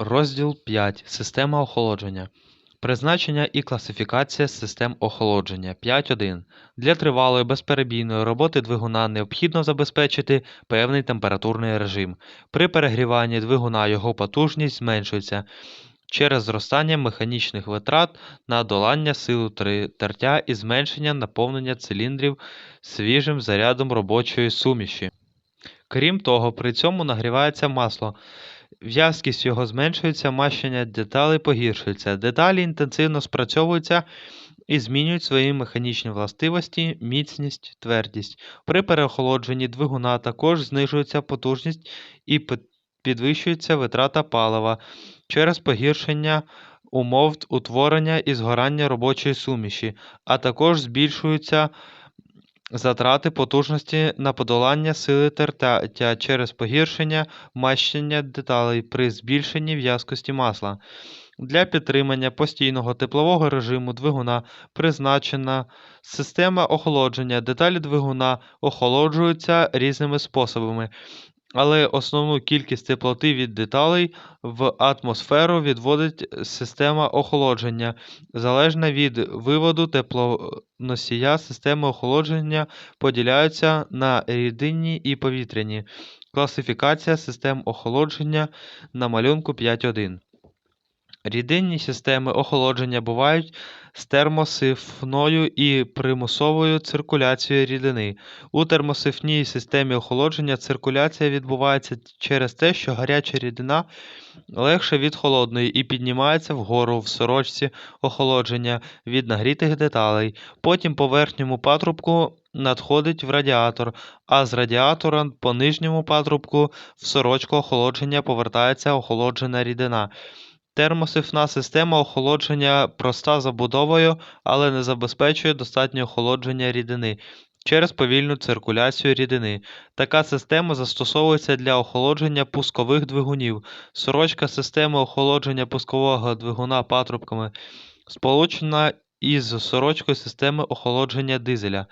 Розділ 5. Система охолодження. Призначення і класифікація систем охолодження. 5.1. Для тривалої безперебійної роботи двигуна необхідно забезпечити певний температурний режим. При перегріванні двигуна його потужність зменшується через зростання механічних витрат на долання три- тертя і зменшення наповнення циліндрів свіжим зарядом робочої суміші. Крім того, при цьому нагрівається масло. В'язкість його зменшується, мащення деталей погіршується. Деталі інтенсивно спрацьовуються і змінюють свої механічні властивості, міцність, твердість. При переохолодженні двигуна також знижується потужність і підвищується витрата палива через погіршення умов утворення і згорання робочої суміші, а також збільшуються затрати потужності на подолання сили тертя через погіршення мащення деталей при збільшенні в'язкості масла. Для підтримання постійного теплового режиму двигуна призначена система охолодження. Деталі двигуна охолоджуються різними способами, але основну кількість теплоти від деталей в атмосферу відводить система охолодження. залежна від виводу теплоносія, системи охолодження поділяються на рідинні і повітряні. Класифікація систем охолодження на малюнку 5.1. Рідинні системи охолодження бувають з термосифною і примусовою циркуляцією рідини. У термосифній системі охолодження циркуляція відбувається через те, що гаряча рідина легша від холодної і піднімається вгору в сорочці охолодження від нагрітих деталей. Потім по верхньому патрубку надходить в радіатор, а з радіатора по нижньому патрубку в сорочку охолодження повертається охолоджена рідина. Термосифна система охолодження проста забудовою, але не забезпечує достатнього охолодження рідини через повільну циркуляцію рідини. Така система застосовується для охолодження пускових двигунів. Сорочка системи охолодження пускового двигуна патрубками сполучена із сорочкою системи охолодження дизеля.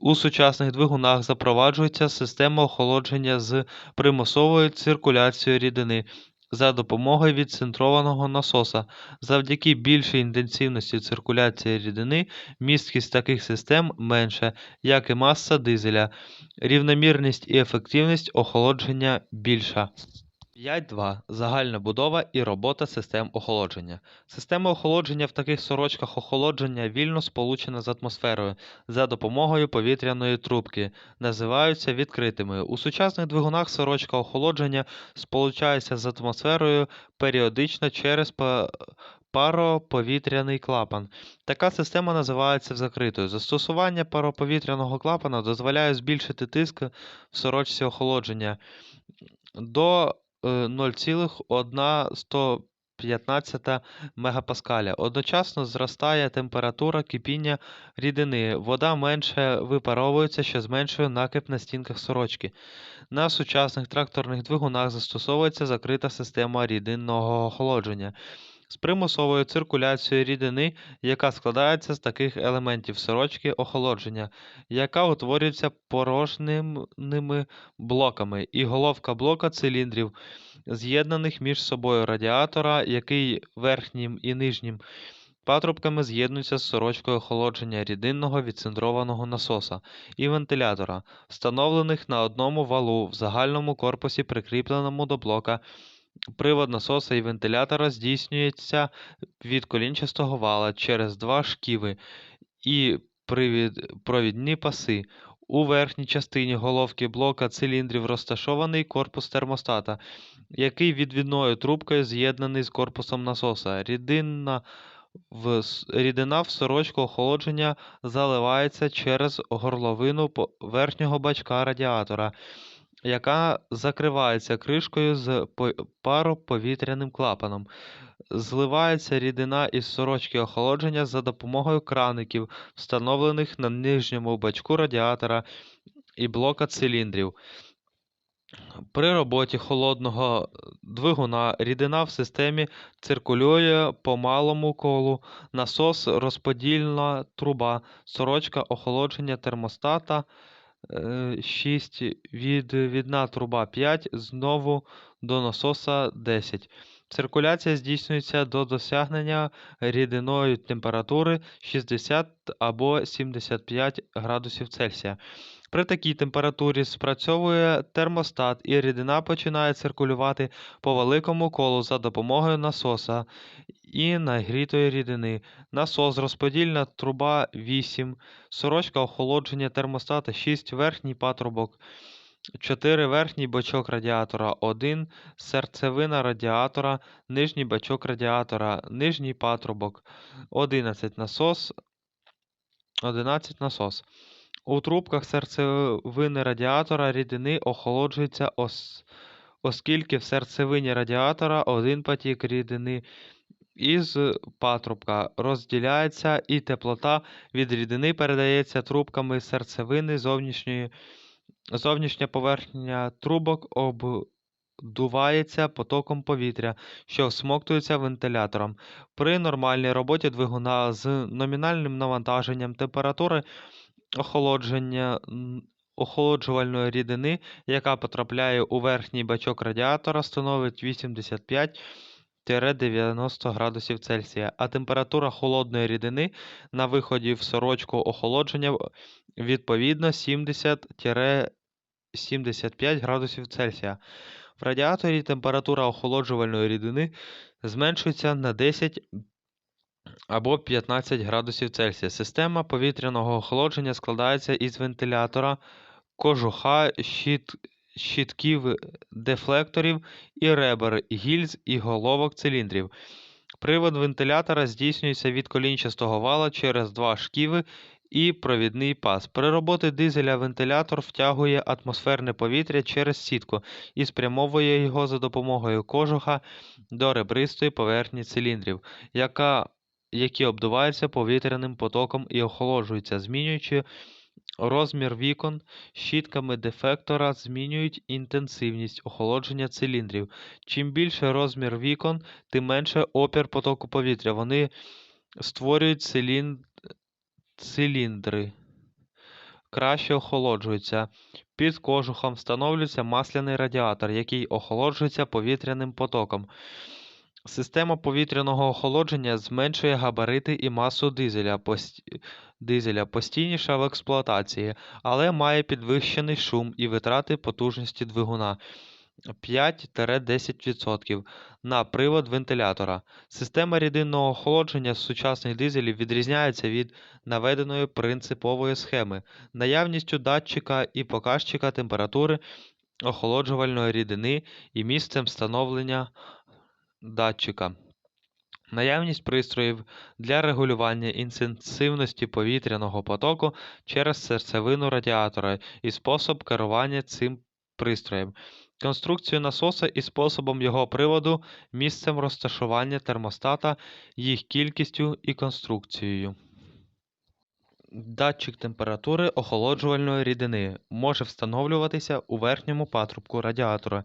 У сучасних двигунах запроваджується система охолодження з примусовою циркуляцією рідини за допомогою відцентрованого насоса. Завдяки більшій інтенсивності циркуляції рідини місткість таких систем менша, як і маса дизеля, рівномірність і ефективність охолодження більша. 5.2. Загальна будова і робота систем охолодження. Система охолодження в таких сорочках охолодження вільно сполучена з атмосферою за допомогою повітряної трубки, називаються відкритими. У сучасних двигунах сорочка охолодження сполучається з атмосферою періодично через пароповітряний клапан. Така система називається закритою. Застосування пароповітряного клапана дозволяє збільшити тиск в сорочці охолодження до е, 0,115 мегапаскаля. Одночасно зростає температура кипіння рідини. Вода менше випаровується, що зменшує накип на стінках сорочки. На сучасних тракторних двигунах застосовується закрита система рідинного охолодження з примусовою циркуляцією рідини, яка складається з таких елементів сорочки охолодження, яка утворюється порожними блоками, і головка блока циліндрів, з'єднаних між собою радіатора, який верхнім і нижнім патрубками з'єднується з сорочкою охолодження рідинного відцентрованого насоса і вентилятора, встановлених на одному валу в загальному корпусі, прикріпленому до блока. Привод насоса і вентилятора здійснюється від колінчастого вала через два шківи і привід, провідні паси. У верхній частині головки блока циліндрів розташований корпус термостата, який відвідною трубкою з'єднаний з корпусом насоса. Рідина в, рідина в сорочку охолодження заливається через горловину верхнього бачка радіатора яка закривається кришкою з пароповітряним клапаном. Зливається рідина із сорочки охолодження за допомогою краників, встановлених на нижньому бачку радіатора і блока циліндрів. При роботі холодного двигуна рідина в системі циркулює по малому колу, насос, розподільна труба, сорочка охолодження термостата е, 6, відвідна труба 5, знову до насоса 10. Циркуляція здійснюється до досягнення рідиної температури 60 або 75 градусів Цельсія. При такій температурі спрацьовує термостат і рідина починає циркулювати по великому колу за допомогою насоса і нагрітої рідини. Насос, розподільна труба 8, сорочка охолодження термостата 6, верхній патрубок 4, верхній бачок радіатора 1, серцевина радіатора, нижній бачок радіатора, нижній патрубок 11 насос 11 насос. У трубках серцевини радіатора рідини охолоджується, ос... оскільки в серцевині радіатора один потік рідини із патрубка розділяється і теплота від рідини передається трубками серцевини зовнішньої. Зовнішня поверхня трубок обдувається потоком повітря, що всмоктується вентилятором. При нормальній роботі двигуна з номінальним навантаженням температури охолодження охолоджувальної рідини, яка потрапляє у верхній бачок радіатора, становить 85-90 градусів Цельсія, а температура холодної рідини на виході в сорочку охолодження відповідно 70-75 градусів Цельсія. В радіаторі температура охолоджувальної рідини зменшується на 10 або 15 градусів Цельсія. Система повітряного охолодження складається із вентилятора, кожуха, щит, щитків, дефлекторів і ребер, гільз і головок циліндрів. Привод вентилятора здійснюється від колінчастого вала через два шківи і провідний пас. При роботі дизеля вентилятор втягує атмосферне повітря через сітку і спрямовує його за допомогою кожуха до ребристої поверхні циліндрів, яка які обдуваються повітряним потоком і охолоджуються, змінюючи розмір вікон, щітками дефектора змінюють інтенсивність охолодження циліндрів. Чим більше розмір вікон, тим менше опір потоку повітря. Вони створюють цилін... циліндри, краще охолоджуються. Під кожухом встановлюється масляний радіатор, який охолоджується повітряним потоком. Система повітряного охолодження зменшує габарити і масу дизеля, дизеля постійніша в експлуатації, але має підвищений шум і витрати потужності двигуна 5-10% на привод вентилятора. Система рідинного охолодження сучасних дизелів відрізняється від наведеної принципової схеми наявністю датчика і показчика температури охолоджувальної рідини і місцем встановлення датчика. Наявність пристроїв для регулювання інтенсивності повітряного потоку через серцевину радіатора і спосіб керування цим пристроєм. Конструкцію насоса і способом його приводу, місцем розташування термостата, їх кількістю і конструкцією. Датчик температури охолоджувальної рідини може встановлюватися у верхньому патрубку радіатора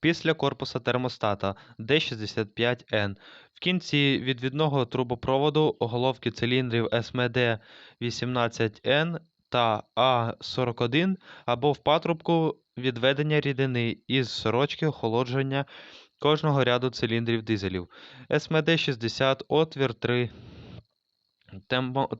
після корпуса термостата D65N. В кінці відвідного трубопроводу головки циліндрів SMD 18N та А41 або в патрубку відведення рідини із сорочки охолодження кожного ряду циліндрів дизелів. SMD 60 отвір 3 Темо-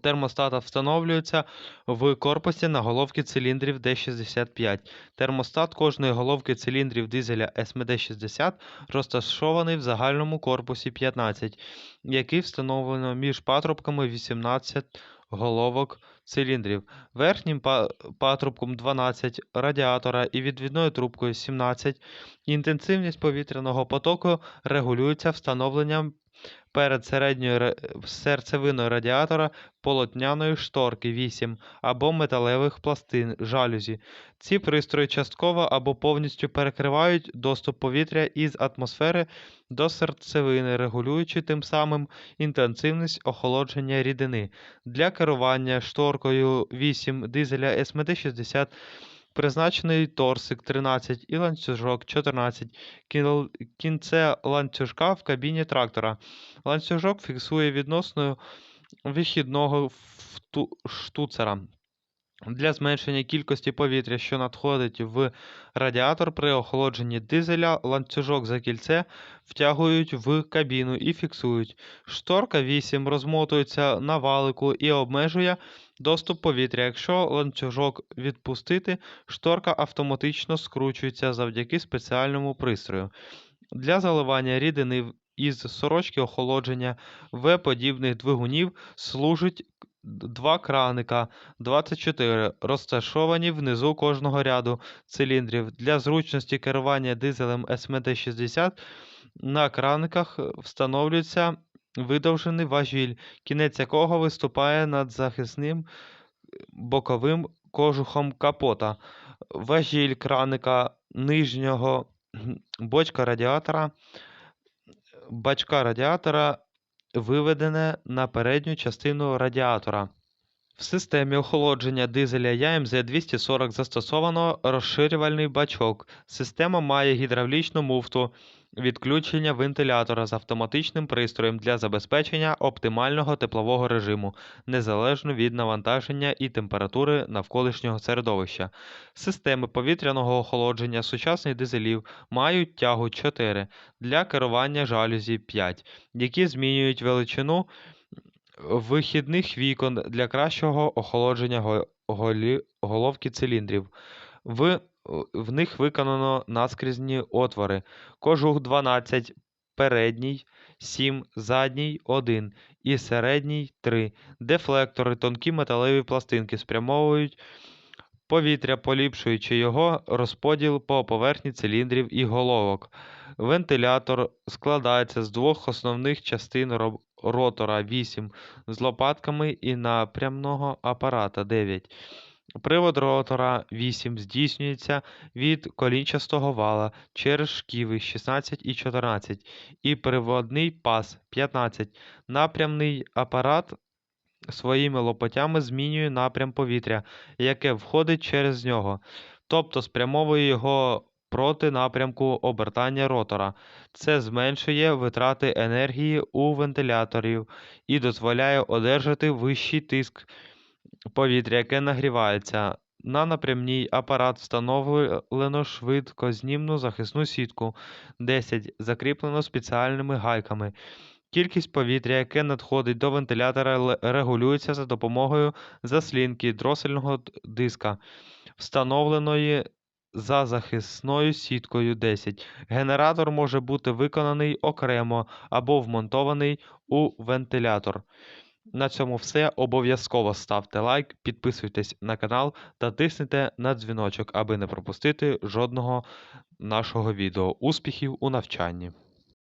Термостата встановлюється в корпусі на головки циліндрів D65. Термостат кожної головки циліндрів дизеля SMD60 розташований в загальному корпусі 15, який встановлено між патрубками 18 головок циліндрів, верхнім патрубком 12 радіатора і відвідною трубкою 17. Інтенсивність повітряного потоку регулюється встановленням перед середньою серцевиною радіатора полотняної шторки 8 або металевих пластин жалюзі. Ці пристрої частково або повністю перекривають доступ повітря із атмосфери до серцевини, регулюючи тим самим інтенсивність охолодження рідини. Для керування шторкою 8 дизеля СМД-60 призначений торсик 13 і ланцюжок 14, кінце ланцюжка в кабіні трактора. Ланцюжок фіксує відносною вихідного штуцера. Для зменшення кількості повітря, що надходить в радіатор при охолодженні дизеля, ланцюжок за кільце втягують в кабіну і фіксують. Шторка 8 розмотується на валику і обмежує доступ повітря. Якщо ланцюжок відпустити, шторка автоматично скручується завдяки спеціальному пристрою. Для заливання рідини із сорочки охолодження В-подібних двигунів служить два краника 24, розташовані внизу кожного ряду циліндрів. Для зручності керування дизелем СМД-60 на краниках встановлюється видовжений важіль, кінець якого виступає над захисним боковим кожухом капота. Важіль краника нижнього бочка радіатора, бачка радіатора виведене на передню частину радіатора. В системі охолодження дизеля ЯМЗ-240 застосовано розширювальний бачок. Система має гідравлічну муфту відключення вентилятора з автоматичним пристроєм для забезпечення оптимального теплового режиму, незалежно від навантаження і температури навколишнього середовища. Системи повітряного охолодження сучасних дизелів мають тягу 4 для керування жалюзі 5, які змінюють величину вихідних вікон для кращого охолодження головки циліндрів. В, в них виконано наскрізні отвори. Кожух 12, передній 7, задній 1 і середній 3. Дефлектори, тонкі металеві пластинки спрямовують повітря, поліпшуючи його розподіл по поверхні циліндрів і головок. Вентилятор складається з двох основних частин ротора 8 з лопатками і напрямного апарата 9. Привод ротора 8 здійснюється від колінчастого вала через шківи 16 і 14 і приводний пас 15. Напрямний апарат своїми лопатями змінює напрям повітря, яке входить через нього, тобто спрямовує його проти напрямку обертання ротора. Це зменшує витрати енергії у вентиляторів і дозволяє одержати вищий тиск повітря, яке нагрівається. На напрямній апарат встановлено швидкознімну захисну сітку 10, закріплено спеціальними гайками. Кількість повітря, яке надходить до вентилятора, регулюється за допомогою заслінки дросельного диска, встановленої за захисною сіткою 10. Генератор може бути виконаний окремо або вмонтований у вентилятор. На цьому все. Обов'язково ставте лайк, підписуйтесь на канал та тиснете на дзвіночок, аби не пропустити жодного нашого відео. Успіхів у навчанні!